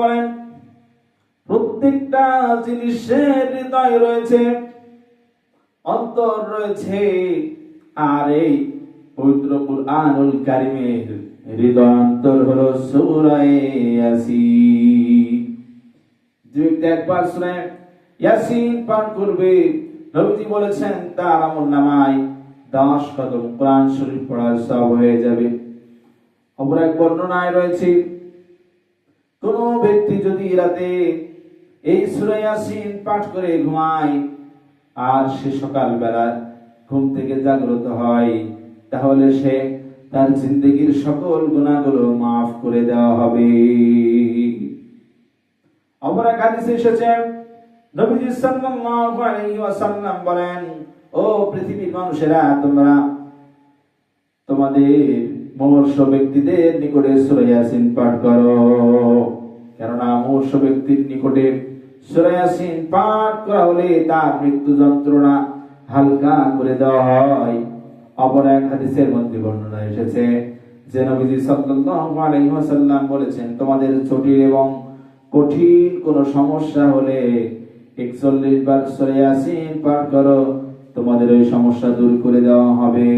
বলেন প্রত্যেকটা জিনিসের হৃদয় রয়েছে, অন্তর রয়েছে, আর এই পবিত্র কুরআনুল কারিমের হৃদয় অন্তর হলো যে একবার ইয়াসিন পাঠ করবে। নবীজি বলেছেন, তার আমল নামায় দশ কদম কোরআন শরীফ পড়ার সব হয়ে যাবে। অপর এক বর্ণনায় রয়েছে কোন ব্যক্তি যদি রাতে এই সূরা ইয়াসিন পাঠ করে ঘুমায় আর সে সকালবেলা ঘুম থেকে জাগ্রত হয়, তাহলে সে তার জিন্দগির সকল গুণাগুলো মাফ করে দেওয়া হবে। অপর এক এসেছে, নবীজি সাল্লাল্লাহু আলাইহি ওয়াসাল্লাম বলেন, ও পৃথিবীর মানুষেরা, তোমরা তোমাদের মমর্ষ ব্যক্তিদের নিকটে সূরা ইয়াসিন পাঠ করো। মমর্ষ ব্যক্তির নিকটে সূরা ইয়াসিন পাঠ করা হলে তার মৃত্যু যন্ত্রণা হালকা করে দেওয়া হয়। অপর এক হাদিসের মধ্যে বর্ণনা এসেছে যে নবীজি সাল্লাল্লাহু আলাইহি ওয়াসাল্লাম বলেছেন, তোমাদের জটিল এবং কঠিন কোন সমস্যা হলে 41 বার সূরা ইয়াসিন পাঠ করো। তোমাদের ওই সমস্যা দূর করে দেওয়া হবে।